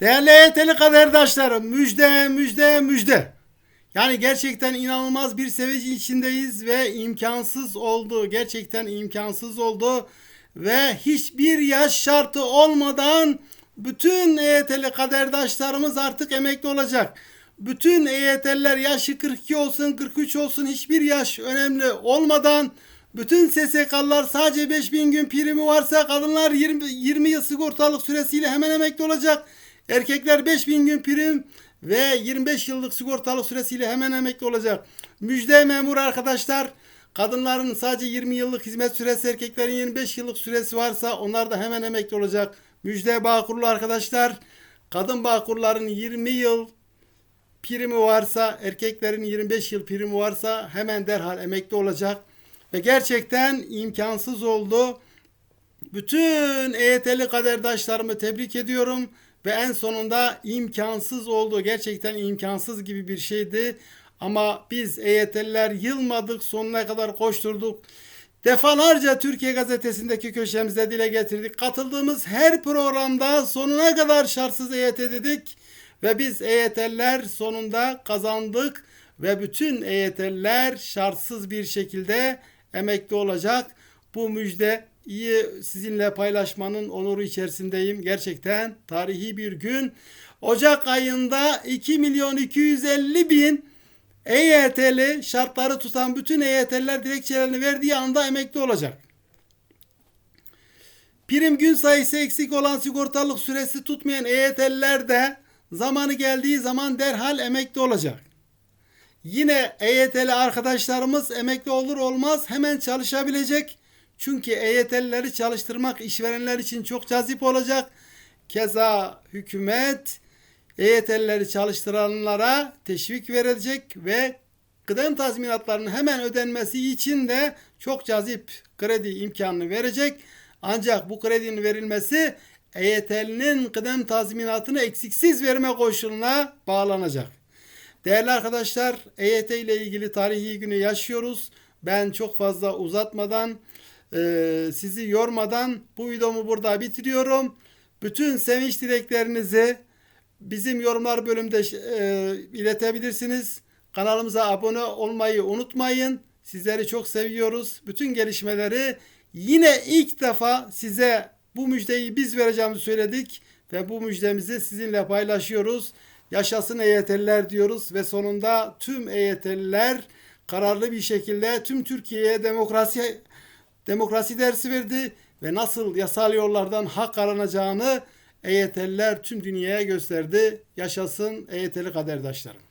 Değerli EYT'li kaderdaşlarım müjde müjde müjde. Yani gerçekten inanılmaz bir sevinç içindeyiz ve imkansız oldu. Gerçekten imkansız oldu. Ve hiçbir yaş şartı olmadan bütün EYT'li kaderdaşlarımız artık emekli olacak. Bütün EYT'liler yaşı 42 olsun 43 olsun hiçbir yaş önemli olmadan bütün SSK'lılar sadece 5000 gün primi varsa kadınlar 20, 20 yıl sigortalık süresiyle hemen emekli olacak. Erkekler 5000 gün prim ve 25 yıllık sigortalı süresiyle hemen emekli olacak. Müjde memur arkadaşlar. Kadınların sadece 20 yıllık hizmet süresi, erkeklerin 25 yıllık süresi varsa onlar da hemen emekli olacak. Müjde Bağkurlu arkadaşlar. Kadın Bağkurların 20 yıl primi varsa, erkeklerin 25 yıl primi varsa hemen derhal emekli olacak. Ve gerçekten imkansız oldu. Bütün EYT'li kaderdaşlarımı tebrik ediyorum ve en sonunda imkansız oldu. Gerçekten imkansız gibi bir şeydi. Ama biz EYT'liler yılmadık, sonuna kadar koşturduk. Defalarca Türkiye Gazetesi'ndeki köşemizde dile getirdik. Katıldığımız her programda sonuna kadar şartsız EYT dedik. Ve biz EYT'liler sonunda kazandık. Ve bütün EYT'liler şartsız bir şekilde emekli olacak. Bu müjde iyi sizinle paylaşmanın onuru içerisindeyim. Gerçekten tarihi bir gün. Ocak ayında 2 milyon 250 bin EYT'li şartları tutan bütün EYT'liler dilekçelerini verdiği anda emekli olacak. Prim gün sayısı eksik olan sigortalık süresi tutmayan EYT'liler de zamanı geldiği zaman derhal emekli olacak. Yine EYT'li arkadaşlarımız emekli olur olmaz hemen çalışabilecek. Çünkü EYT'lileri çalıştırmak işverenler için çok cazip olacak. Keza hükümet EYT'lileri çalıştıranlara teşvik verecek ve kıdem tazminatlarının hemen ödenmesi için de çok cazip kredi imkanını verecek. Ancak bu kredinin verilmesi EYT'linin kıdem tazminatını eksiksiz verme koşuluna bağlanacak. Değerli arkadaşlar EYT ile ilgili tarihi günü yaşıyoruz. Ben çok fazla uzatmadan e, sizi yormadan bu videomu burada bitiriyorum. Bütün sevinç dileklerinizi bizim yorumlar bölümünde e, iletebilirsiniz. Kanalımıza abone olmayı unutmayın. Sizleri çok seviyoruz. Bütün gelişmeleri yine ilk defa size bu müjdeyi biz vereceğimizi söyledik ve bu müjdemizi sizinle paylaşıyoruz. Yaşasın EYT'liler diyoruz ve sonunda tüm EYT'liler kararlı bir şekilde tüm Türkiye'ye demokrasi demokrasi dersi verdi ve nasıl yasal yollardan hak aranacağını EYT'liler tüm dünyaya gösterdi. Yaşasın EYT'li kaderdaşlarım.